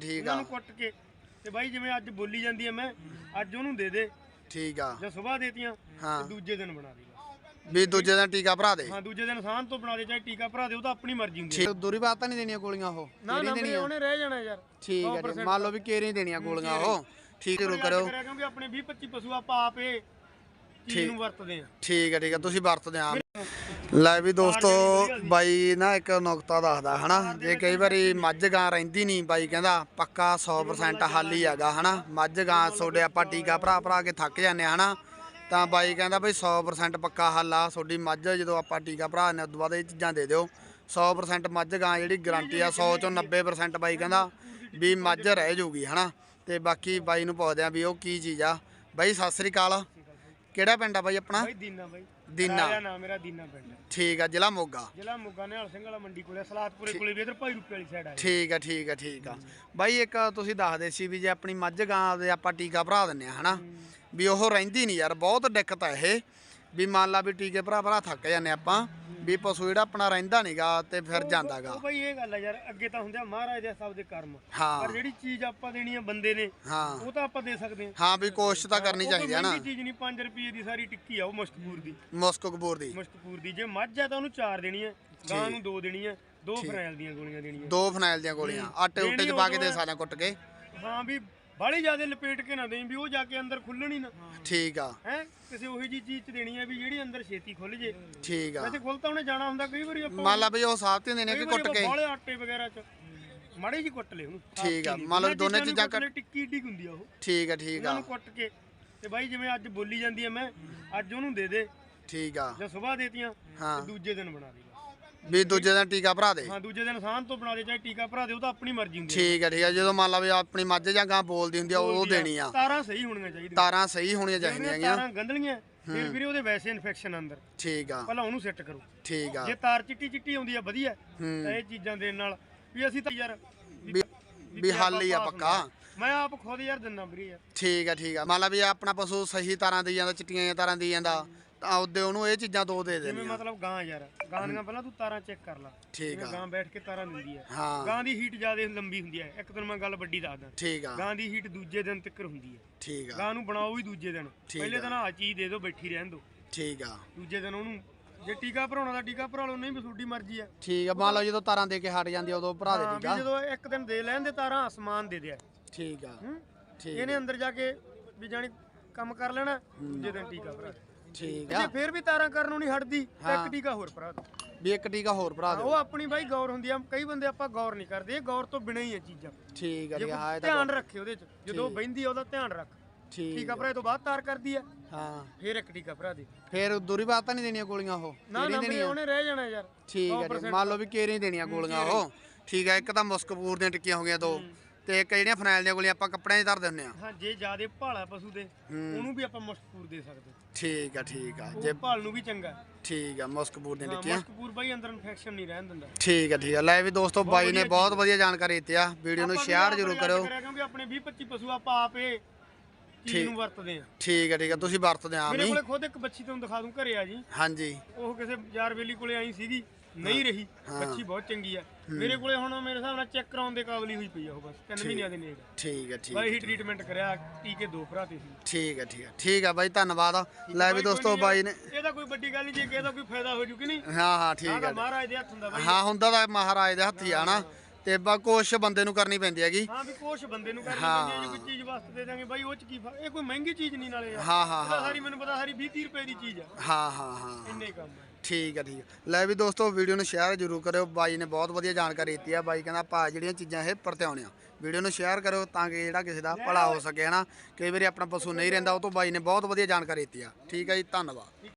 ਠੀਕ ਉਹਨਾਂ ਆ। ਨੂੰ ਕੁੱਟ ਕੇ ਤੇ ਬਾਈ ਜਿਵੇਂ ਅੱਜ ਬੋਲੀ ਜਾਂਦੀ ਹੈ ਮੈਂ ਅੱਜ ਉਹਨੂੰ ਦੇ ਦੇ। ਠੀਕ ਆ। ਜਾਂ ਸਵੇਰ ਦੇਤੀਆਂ ਹਾਂ ਤੇ ਦੂਜੇ ਦਿਨ ਬਣਾ ਦੇ ਵੀ ਦੂਜੇ ਦਿਨ ਟੀਕਾ ਭਰਾ ਦੇ। ਹਾਂ ਦੂਜੇ ਦਿਨ ਸਾਂਝ ਤੋਂ ਬਣਾ ਦੇ ਚਾਹੇ ਟੀਕਾ ਭਰਾ ਦੇ ਉਹ ਤਾਂ ਆਪਣੀ ਮਰਜ਼ੀ ਹੁੰਦੀ ਹੈ ਠੀਕ ਦੂਰੀ ਬਾਤ ਤਾਂ ਨਹੀਂ ਦੇਣੀਆਂ ਗੋਲੀਆਂ ਉਹ। ਨਾ ਨਾ ਵੀਰੇ ਉਹਨੇ ਰਹਿ ਜਾਣਾ ਯਾਰ। ਠੀਕ ਜੀ ਮੰਨ ਲਓ ਵੀ ਕੇਰੀ ਦੇਣੀਆਂ ਗੋਲੀਆਂ ਉਹ। ਠੀਕ ਜ਼ਰੂਰ ਕਰਿਓ ਕਰਿਆ ਕਿਉਂਕਿ ਆਪਣੇ 20 25 ਪਸ਼ੂ ਆਪਾਂ ਆਪੇ ਨੂੰ ਵਰਤਦੇ ਆ। ਠੀਕ ਹੈ ਠੀਕ ਹੈ ਤੁਸੀਂ ਵਰਤਦੇ ਆ ਲੈ ਵੀ ਦੋਸਤੋ ਬਾਈ ਨਾ ਇੱਕ ਨੁਕਤਾ ਦੱਸਦਾ ਹਨਾ? ਜੇ ਕਈ ਵਾਰੀ ਮੱਝ ਗਾਂ ਰਹਿੰਦੀ ਨਹੀਂ ਬਾਈ ਕਹਿੰਦਾ ਪੱਕਾ 100% ਹੱਲ ਹੀ ਹੈਗਾ ਹਨਾ? ਮੱਝ ਗਾਂ ਤੁਹਾਡੇ ਆਪਾਂ ਟੀਕਾ ਭਰਾ ਭਰਾ ਕੇ ਥੱਕ ਜਾਂਦੇ ਹਨਾ? ਤਾਂ ਬਾਈ ਕਹਿੰਦਾ ਬਈ 100% ਪੱਕਾ ਹੱਲ ਆ ਤੁਹਾਡੀ ਮੱਝ ਜਦੋਂ ਆਪਾਂ ਟੀਕਾ ਭਰਾ ਨੇ ਉਦੋਂ ਬਾਅਦ ਇਹ ਚੀਜ਼ਾਂ ਦੇ ਦਿਓ। 100% ਮੱਝ ਗਾਂ ਜਿਹੜੀ ਗਾਰੰਟੀ ਆ 100 ਚੋਂ 90% ਬਾਈ ਕਹਿੰਦਾ ਵੀ ਮੱਝ ਰਹਿ ਜਾਊਗੀ ਹਨਾ? ਤੇ ਬਾਕੀ ਬਾਈ ਨੂੰ ਪੁੱਛਦੇ ਆ ਵੀ ਉਹ ਕੀ ਚੀਜ਼ ਆ। ਬਾਈ ਸਤਿ ਸ੍ਰੀ ਅਕਾਲ। ਕਿਹੜਾ ਪਿੰਡ ਆ ਬਾਈ ਆਪਣਾ? ਬਾਈ ਦੀਨਾ ਬਾਈ। ਦੀਨਾ। ਰਾਜਾ ਨਾਮ ਮੇਰਾ ਦੀਨਾ ਪਿੰਡ। ਠੀਕ ਆ ਜ਼ਿਲ੍ਹਾ ਮੋਗਾ। ਜ਼ਿਲ੍ਹਾ ਮੁੱਗਾ ਨਿਹਾਲ ਸਿੰਘ ਵਾਲਾ ਮੰਡੀ ਕੋਲੇ ਸਲਾਦਪੁਰੇ ਕੋਲੇ ਵੀ ਇਧਰ ਭਾਈ ਰੁਪਏ ਵਾਲੀ ਸਾਈਡ ਆ ਠੀਕ ਆ ਠੀਕ ਆ ਠੀਕ ਆ। ਬਾਈ ਇੱਕ ਤੁਸੀਂ ਦੱਸਦੇ ਸੀ ਵੀ ਜੇ ਆਪਣੀ ਮੱਝ ਗਾਂ ਦੇ ਆਪਾਂ ਟੀਕਾ ਭਰਾ ਦਿੰਨੇ ਆ ਹਨਾ? ਵੀ ਉਹ ਰਹਿੰਦੀ ਨਹੀਂ ਯਾਰ ਬਹੁਤ ਦਿੱਕਤ ਆ ਇਹ। ਵੀ ਮੰਨ ਲਾ ਵੀ ਟੀਕੇ ਭਰਾ ਭਰਾ ਥੱਕ ਜਾਂਦੇ ਆਪਾਂ। ਵੀ ਪਸ਼ੂ ਜਿਹੜਾ ਆਪਣਾ ਰਹਿੰਦਾ ਨਹੀਂਗਾ ਤੇ ਫਿਰ ਜਾਂਦਾਗਾ। ਉਹ ਬਾਈ ਇਹ ਗੱਲ ਆ ਯਾਰ ਅੱਗੇ ਤਾਂ ਹੁੰਦੇ ਆ ਮਹਾਰਾਜ ਦੇ ਸਭ ਦੇ ਕਰਮ। ਪਰ ਹਾਂ ਜਿਹੜੀ ਚੀਜ਼ ਆਪਾਂ ਦੇਣੀ ਆ ਬੰਦੇ ਨੇ ਹਾਂ। ਉਹ ਤਾਂ ਆਪਾਂ ਦੇ ਸਕਦੇ ਆ। ਹਾਂ ਵੀ ਕੋਸ਼ਿਸ਼ ਤਾਂ ਕਰਨੀ ਉਹ ਕੋਈ ਚਾਹੀਦੀ ਆ ਨਾ। ਮਹਿੰਗੀ ਚੀਜ਼ ਨਹੀਂ 5 ਰੁਪਏ ਦੀ ਸਾਰੀ ਟਿੱਕੀ ਆ ਉਹ ਮੁਸ਼ਕਪੂਰ ਦੀ। ਮੁਸਕ ਕਪੂਰ ਦੀ। ਮੁਸ਼ਕਪੂਰ ਦੀ। ਜੇ ਮੱਝ ਆ ਤਾਂ ਉਹਨੂੰ ਚਾਰ ਦੇਣੀ ਹੈ ਗਾਂ ਨੂੰ ਦੋ ਦੇਣੀ ਹੈ ਦੋ ਫਰੈਲ ਦੀਆਂ ਗੋਲੀਆਂ ਦੇਣੀਆਂ। ਦੋ ਫਨਾਈਲ ਦੀਆਂ ਗੋਲੀਆਂ ਆਟੇ ਉੱਟੇ ਚ ਪਾ ਕੇ ਦੇ ਸਾਲਾਂ ਕੁੱਟ ਕੇ। ਹਾਂ ਵੀ ਬਾਹਲੀ ਜ਼ਿਆਦਾ ਲਪੇਟ ਕੇ ਨਾ ਦੇਈਂ ਵੀ ਉਹ ਜਾ ਕੇ ਅੰਦਰ ਖੁੱਲਣੀ ਨਾ। ਠੀਕ ਆ। ਹੈ? ਕਿਸੇ ਉਹੀ ਜੀ ਚੀਜ਼ ਚ ਦੇਣੀ ਹੈ ਵੀ ਜਿਹੜੀ ਅੰਦਰ ਛੇਤੀ ਖੁੱਲ ਜੇ। ਠੀਕ ਆ। ਵੈਸੇ ਖੁੱਲ ਤਾਂ ਉਹਨੇ ਜਾਣਾ ਹੁੰਦਾ ਕਈ ਵਾਰੀ ਆਪਾਂ ਮੰਨ ਲਾ ਵੀ ਉਹ ਸਾਫ਼ ਤੇ ਦੇਣੇ ਕਿ ਕੁੱਟ ਕੇ। ਬਾਲੇ ਆਟੇ ਵਗੈਰਾ ਚ ਮਾੜੀ ਜੀ ਕੁੱਟ ਲੈ ਉਹਨੂੰ ਠੀਕ ਆ, ਮੰਨ ਉਹਨਾਂ ਦੋਨੇ ਚੀਜ਼ਾਂ ਕੁੱਟ ਲੈ, ਟਿੱਕੀ ਢੀ ਹੁੰਦੀ ਆ ਉਹ। ਠੀਕ ਆ ਠੀਕ ਉਹਨਾਂ ਆ। ਨੂੰ ਕੁੱਟ ਕੇ ਤੇ ਬਾਈ ਜਿਵੇਂ ਅੱਜ ਬੋਲੀ ਜਾਂਦੀ ਹੈ ਮੈਂ ਅੱਜ ਉਹਨੂੰ ਦੇ ਦੇ। ਠੀਕ ਆ। ਜਾਂ ਸਵੇਰ ਦੇਤੀਆਂ ਹਾਂ। ਤੇ ਦੂਜੇ ਦਿਨ ਬਣਾ ਦੇ ਬਸ। ਵੀ ਦੂਜੇ ਦਿਨ ਟੀਕਾ ਭਰਾ ਦੇ। ਹਾਂ ਦੂਜੇ ਦਿਨ ਸਾਂਝ ਤੋਂ ਬਣਾ ਦੇ ਚਾਹੇ ਟੀਕਾ ਭਰਾ ਦੇ ਉਹ ਤਾਂ ਆਪਣੀ ਮਰਜ਼ੀ ਹੁੰਦੀ ਠੀਕ ਹੈ ਠੀਕ ਹੈ ਜਦੋਂ ਮੰਨ ਲਾ ਵੀ ਆਪਣੀ ਮੱਝ ਜਾਂ ਗਾਂ ਬੋਲਦੀ ਹੁੰਦੀ ਆ ਉਹ ਦੇਣੀ ਆ। ਤਾਰਾਂ ਸਹੀ ਹੋਣੀਆਂ ਚਾਹੀਦੀਆਂ। ਤਾਰਾਂ ਸਹੀ ਹੋਣੀਆਂ ਚਾਹੀਦੀਆਂ ਹੈਗੀਆਂ। ਤਾਰਾਂ ਗੰਦਲੀਆਂ ਫਿਰ ਵੀਰੇ ਉਹਦੇ ਵੈਸੇ ਇਨਫੈਕਸ਼ਨ ਅੰਦਰ। ਠੀਕ ਆ। ਪਹਿਲਾਂ ਉਹਨੂੰ ਸੈੱਟ ਕਰੋ। ਠੀਕ ਆ। ਜੇ ਤਾਰ ਚਿੱਟੀ ਚਿੱਟੀ ਆਉਂਦੀ ਆ ਵਧੀਆ। ਇਹ ਚੀਜ਼ਾਂ ਦੇਣ ਨਾਲ ਵੀ ਅਸੀਂ ਤਾਂ ਯਾਰ ਵੀ ਹੱਲ ਹੀ ਆ ਪੱਕਾ। ਮੈਂ ਆਪ ਖੁਦ ਯਾਰ ਦਿੰਨਾ ਵੀਰੇ ਯਾਰ। ਠੀਕ ਆ ਠੀਕ ਆ। ਮੰਨ ਲਾ ਵੀ ਆਪਣਾ ਪਸ਼ੂ ਸਹੀ ਤਾਰਾਂ ਦੀ ਜਾਂਦਾ ਚਿੱਟੀਆਂ ਤਾਰਾਂ ਦੀ ਜਾਂਦਾ। ਤਾਂ ਉਹਦੇ ਉਹਨੂੰ ਇਹ ਚੀਜ਼ਾਂ ਦੋ ਦੇ ਜਿਵੇਂ ਦੇਣੀਆਂ ਮਤਲਬ ਗਾਂ ਯਾਰ ਗਾਂ ਦੀਆਂ ਪਹਿਲਾਂ ਤੂੰ ਤਾਰਾਂ ਚੈੱਕ ਕਰ ਲੈ। ਠੀਕ ਜਿਵੇਂ ਆ। ਗਾਂ ਬੈਠ ਕੇ ਤਾਰਾਂ ਦਿੰਦੀ ਹੈ ਹਾਂ। ਗਾਂ ਦੀ ਹੀਟ ਜ਼ਿਆਦਾ ਲੰਬੀ ਹੁੰਦੀ ਹੈ ਇੱਕ ਦਿਨ ਮੈਂ ਗੱਲ ਵੱਡੀ ਦੱਸਦਾ ਠੀਕ ਆ। ਗਾਂ ਦੀ ਹੀਟ ਦੂਜੇ ਦਿਨ ਤੱਕ ਹੁੰਦੀ ਹੈ ਠੀਕ ਆ। ਗਾਂ ਨੂੰ ਬਣਾਓ ਵੀ ਦੂਜੇ ਦਿਨ। ਠੀਕ ਪਹਿਲੇ ਆ। ਦਿਨ ਆ ਚੀਜ਼ ਦੇ ਦਿਓ ਬੈਠੀ ਰਹਿਣ ਦਿਓ। ਠੀਕ ਆ। ਦੂਜੇ ਦਿਨ ਉਹਨੂੰ ਜੇ ਟੀਕਾ ਭਰਾਉਣਾ ਦਾ ਟੀਕਾ ਭਰਾ ਲਓ ਨਹੀਂ ਵੀ ਤੁਹਾਡੀ ਮਰਜ਼ੀ ਹੈ ਠੀਕ ਆ। ਮੰਨ ਲਓ ਜਦੋਂ ਤਾਰਾਂ ਦੇ ਕੇ ਹਟ ਜਾਂਦੀ ਆ ਉਦੋਂ ਭਰਾ ਦੇ ਹਾਂ ਵੀ ਜਦੋਂ ਇੱਕ ਦਿਨ ਦੇ ਲੈਣ ਦੇ ਤਾਰਾਂ ਅਸਮਾਨ ਦੇ ਦਿਆ। ਠੀਕ ਆ। ਹੂੰ? ਠੀਕ ਇਹਨੇ ਅੰਦਰ ਜਾ ਕੇ ਵੀ ਜਾਣੀ ਕੰਮ ਕਰ ਲੈਣਾ ਦੂਜੇ ਦਿਨ ਟੀਕਾ ਭਰਾ। ਠੀਕ ਜੇ ਆ ਫੇਰ ਵੀ ਤਾਰਾਂ ਕਰਨ ਨੂੰ ਨਹੀਂ ਹਟਦੀ ਤਾਂ। ਇੱਕ ਟੀਕਾ ਹੋਰ ਭਰਾ ਦੋ ਵੀ ਇੱਕ ਟੀਕਾ ਹੋਰ ਭਰਾ ਉਹ ਦਿਓ। ਆਪਣੀ ਬਾਈ ਗੌਰ ਹੁੰਦੀ ਆ। ਕਈ ਬੰਦੇ ਆਪਾਂ ਗੌਰ ਨਹੀਂ ਕਰਦੇ ਇਹ ਗੌਰ ਤੋਂ ਬਿਨਾਂ ਹੀ ਹੈ ਚੀਜ਼ਾਂ। ਠੀਕ ਆ ਜੇ ਆ ਹਾਂ ਇਹ ਤਾਂ ਧਿਆਨ ਰੱਖੇ ਉਹਦੇ ਚ ਜਦੋਂ ਬੈਂਦੀ ਆ ਉਹਦਾ ਧਿਆਨ ਰੱਖ। ਠੀਕ ਟੀਕਾ ਭਰਾ ਤੋਂ ਬਾਅਦ ਤਾਰ ਕਰਦੀ ਆ। ਹਾਂ। ਫੇਰ ਇੱਕ ਟੀਕਾ ਭਰਾ ਦੇ। ਫਿਰ ਦੂਰੀ ਬਾਤ ਤਾਂ ਨਹੀਂ ਦੇਣੀਆਂ ਗੋਲੀਆਂ ਉਹ। ਨਾ ਨਾ ਉਹਨੇ ਰਹਿ ਜਾਣਾ ਯਾਰ। ਠੀਕ ਹੈ ਜੀ ਮੰਨ ਲਓ ਵੀ ਕੇਰੀ ਦੇਣੀਆਂ ਗੋਲੀਆਂ ਉਹ। ਠੀਕ ਹੈ ਇੱਕ ਤਾਂ ਮੁਸਕਪੂਰ ਦੀਆਂ ਟਿੱਕੀਆਂ ਹੋ ਗਈਆਂ ਦੋ। ਤੇ ਇੱਕ ਜਿਹੜੀਆਂ ਫਨਾਈਲ ਦੀਆਂ ਗੋਲੀਆਂ ਆਪਾਂ ਕੱਪੜਿਆਂ 'ਚ ਧਰ ਦਿੰਦੇ ਆ ਹਾਂ ਜੇ ਜਿਆਦੇ ਭਾਲਾ ਪਸ਼ੂ ਦੇ ਉਹਨੂੰ ਵੀ ਆਪਾਂ ਮੁਸ਼ਕਪੂਰ ਦੇ ਸਕਦੇ। ਠੀਕ ਆ ਠੀਕ ਆ। ਜੇ ਭਾਲ ਨੂੰ ਵੀ ਚੰਗਾ। ਠੀਕ ਆ ਮੁਸਕਪੂਰ ਦੀਆਂ ਟਿੱਕੀਆਂ ਮੁਸ਼ਕਪੂਰ ਬਾਈ ਅੰਦਰ ਇਨਫੈਕਸ਼ਨ ਨਹੀਂ ਰਹਿਣ ਦਿੰਦਾ। ਠੀਕ ਆ ਠੀਕ ਆ। ਲੈ ਵੀ ਦੋਸਤੋ ਬਾਈ ਨੇ ਬਹੁਤ ਵਧੀਆ ਜਾਣਕਾਰੀ ਦਿੱਤੀ ਆ। ਵੀਡੀਓ ਨੂੰ ਸ਼ੇਅਰ ਜ਼ਰੂਰ ਕਰਿਓ। ਕਰਿਆ ਕਿਉਂਕਿ ਆਪਣੇ 20 25 ਪਸ਼ੂ ਆਪਾਂ ਆਪੇ ਚੀਜ਼ ਨੂੰ ਵਰਤਦੇ ਆ। ਠੀਕ ਆ ਠੀਕ ਆ। ਤੁਸੀਂ ਵਰਤਦੇ ਆ ਮੇਰੇ ਕੋਲੇ ਖੁਦ ਇੱਕ ਬੱਚੀ ਤੁਹਾਨੂੰ ਦਿਖਾ ਦੂੰ ਘਰੇ ਆ ਜੀ। ਹਾਂਜੀ। ਉਹ ਕਿਸੇ ਯਾਰ ਬੇਲੀ ਕੋਲੇ ਆਈ ਸੀਗੀ। ਨਹੀਂ ਰਹੀ ਬੱਚੀ ਬਹੁਤ ਚੰਗੀ ਆ। ਮੇਰੇ ਕੋਲੇ ਹੁਣ ਮੇਰੇ ਹਿਸਾਬ ਨਾਲ ਚੈੱਕ ਕਰਾਉਣ ਦੇ ਕਾਬਲੀ ਹੋਈ ਪਈ ਆ ਉਹ ਬਸ 3 ਮਹੀਨਿਆਂ ਦੀ ਨੇੜ। ਠੀਕ ਆ ਠੀਕ ਬਾਈ ਹੀ ਟ੍ਰੀਟਮੈਂਟ ਕਰਿਆ ਟੀਕੇ ਦੋ ਭਰਾ ਤੇ ਸੀ। ਠੀਕ ਆ ਠੀਕ ਆ। ਠੀਕ ਆ ਬਾਈ ਧੰਨਵਾਦ ਲੈ ਵੀ ਦੋਸਤੋ ਬਾਈ ਨੇ ਇਹਦਾ ਕੋਈ ਵੱਡੀ ਗੱਲ ਨਹੀਂ ਜੇ ਕਿਸੇ ਦਾ ਕੋਈ ਫਾਇਦਾ ਹੋ ਜੂ ਕਿ ਨਹੀਂ। ਹਾਂ ਹਾਂ ਠੀਕ ਆ। ਮਹਾਰਾਜ ਦੇ ਹੱਥ ਹੁੰਦਾ ਬਾਈ। ਹਾਂ ਹੁੰਦਾ ਤਾਂ ਮਹਾਰਾਜ ਦੇ ਹੱਥੀ ਆ ਨਾ। ਤੇ ਬਾ ਕੋਸ਼ਿਸ਼ ਬੰਦੇ ਨੂੰ ਕਰਨੀ ਪੈਂਦੀ ਹੈਗੀ। ਹਾਂ ਵੀ ਕੁਛ ਬੰਦੇ ਨੂੰ ਕਰਨੀ ਪੈਂਦੀ ਹੈ ਜੇ ਕੋਈ ਚੀਜ਼ ਵਾਸਤੇ ਦੇ ਦਾਂਗੇ ਬਾਈ ਉਹ ਚ ਕੀ ਫ਼ਰਕ ਇਹ ਕੋਈ ਮਹਿੰਗੀ ਚੀਜ਼ ਨਹੀਂ ਨਾਲੇ ਯਾਰ। ਹਾਂ ਹਾਂ ਤਾਂ ਸਾਰੀ ਮੈਨੂੰ ਪਤਾ ਸਾਰੀ 20 30 ਰੁਪਏ ਦੀ ਚੀਜ਼ ਆ। ਹਾਂ ਹਾਂ ਹਾਂ। ਇੰਨੇ ਹੀ ਕੰਮ ਹੈ ਠੀਕ ਆ ਠੀਕ ਆ। ਲੈ ਵੀ ਦੋਸਤੋ ਵੀਡੀਓ ਨੂੰ ਸ਼ੇਅਰ ਜ਼ਰੂਰ ਕਰਿਓ। ਬਾਈ ਨੇ ਬਹੁਤ ਵਧੀਆ ਜਾਣਕਾਰੀ ਦਿੱਤੀ ਆ। ਬਾਈ ਕਹਿੰਦਾ ਆਪਾਂ ਜਿਹੜੀਆਂ ਚੀਜ਼ਾਂ ਇਹ ਪਰਤਿਆਉਣੇ ਆ ਵੀਡੀਓ ਨੂੰ ਸ਼ੇਅਰ ਕਰੋ ਤਾਂ ਕਿ ਜਿਹੜਾ ਕਿਸੇ ਦਾ ਭਲਾ ਹੋ ਸਕੇ ਹਨਾ? ਕਈ ਵਾਰੀ ਆਪਣਾ ਪਸ਼ੂ ਨਹੀਂ ਰਹਿੰਦਾ ਉਹ ਤੋਂ ਬਾਈ ਨੇ ਬਹੁਤ ਵਧੀਆ ਜਾਣਕਾਰੀ ਦਿੱਤੀ ਆ। ਠੀਕ ਆ ਜੀ ਧੰਨਵਾਦ।